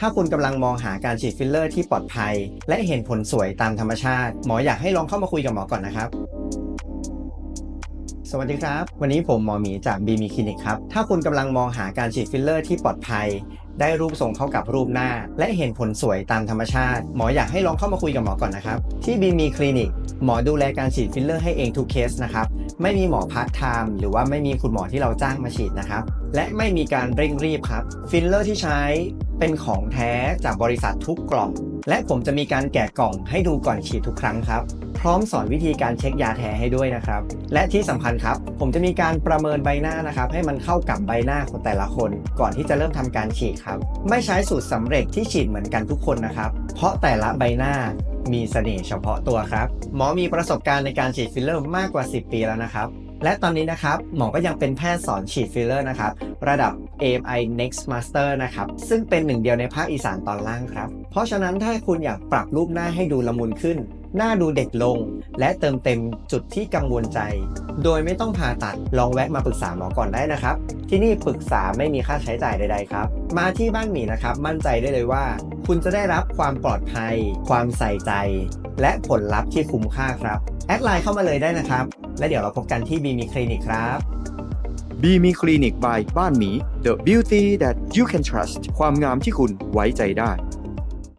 ถ้าคุณกำลังมองหาการฉีดฟิลเลอร์ที่ปลอดภัย และเห็นผลสวยตามธรรมชาติ หมออยากให้ลองเข้ามาคุยกับหมอก่อนนะครับ สวัสดีครับ วันนี้ผมหมอหมีจากบีมีคลินิกครับ ถ้าคุณกำลังมองหาการฉีดฟิลเลอร์ที่ปลอดภัย ได้รูปทรงเข้ากับรูปหน้า และเห็นผลสวยตามธรรมชาติ หมออยากให้ลองเข้ามาคุยกับหมอก่อนนะครับ ที่บีมีคลินิกหมอดูแลการฉีดฟิลเลอร์ให้เองทุกเคสนะครับ ไม่มีหมอพาร์ทไทม์หรือว่าไม่มีคุณหมอที่เราจ้างมาฉีดนะครับ และไม่มีการเร่งรีบครับ ฟิลเลอร์ที่ใช้เป็นของแท้จากบริษัททุกกล่อง และผมจะมีการแกะกล่องให้ดูก่อนฉีดทุกครั้งครับ พร้อมสอนวิธีการเช็คยาแท้ให้ด้วยนะครับ และที่สำคัญครับ ผมจะมีการประเมินใบหน้านะครับ ให้มันเข้ากับใบหน้าของแต่ละคน ก่อนที่จะเริ่มทำการฉีดครับ ไม่ใช้สูตรสำเร็จที่ฉีดเหมือนกันทุกคนนะครับ เพราะแต่ละใบหน้า มีเสน่ห์เฉพาะตัวครับ หมอมีประสบการณ์ในการฉีดฟิลเลอร์มากกว่า 10 ปีแล้วนะครับ และตอนนี้นะครับหมอก็ยังเป็นแพทย์สอนฉีดฟิลเลอร์นะครับ ระดับ AMI Next Master นะครับ ซึ่งเป็นหนึ่งเดียวในภาคอีสานตอนล่างครับ เพราะฉะนั้นถ้าคุณอยากปรับรูปหน้าให้ดูละมุนขึ้น หน้าดูเด็กลง และเติมเต็มจุดที่กังวลใจ โดยไม่ต้องผ่าตัดลองแวะมาปรึกษาหมอก่อนได้นะครับ ที่นี่ปรึกษาไม่มีค่าใช้จ่ายใด ๆ ครับ มาที่บ้านหมีนะครับ มั่นใจได้เลยว่า คุณจะได้รับความปลอดภัย ความใส่ใจ และผลลัพธ์ที่คุ้มค่าครับแอดไลน์เข้ามาเลยได้นะครับ และเดี๋ยวเราพบกันที่บีมีคลินิกครับบีมีคลินิก by บ้านหมี The beauty that you can trust ความงามที่คุณไว้ใจได้